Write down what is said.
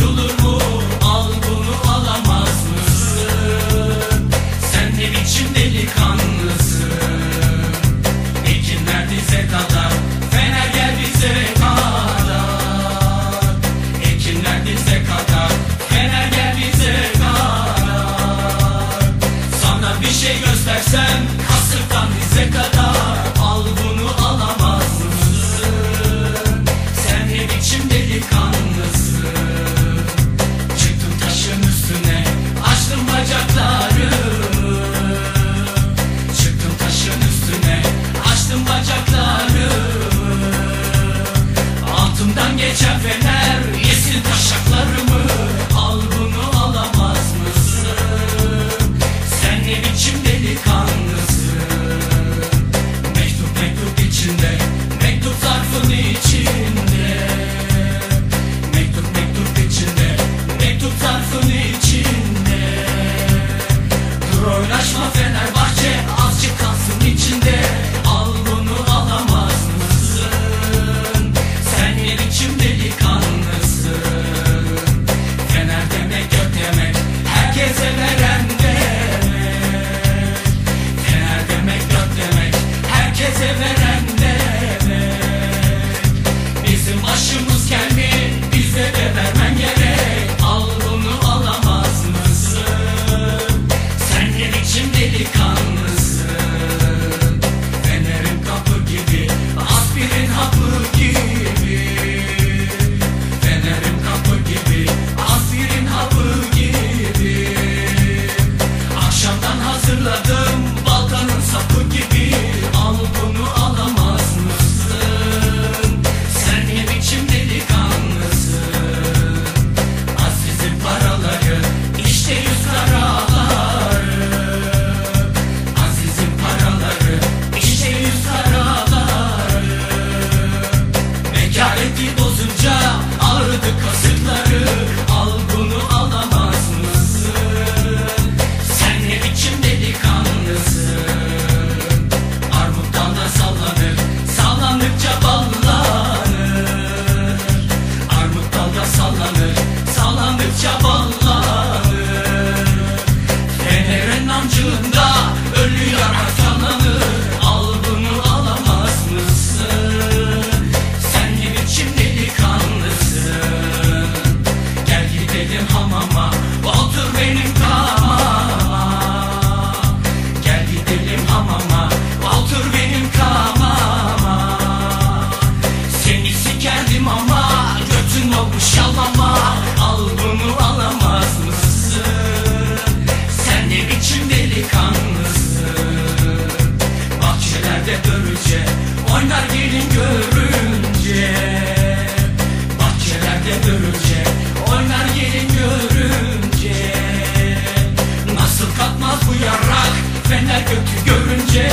yolu benim hamama Otur benim kama. Gel gidelim hamama Otur benim kama. Seni sikerdim ama Götün olmuş alama Al bunu alamaz mısın? Sen ne biçim delikanlısın? Bahçelerde örüce Oynar gelin görür. bu yarak Fener gökü görünce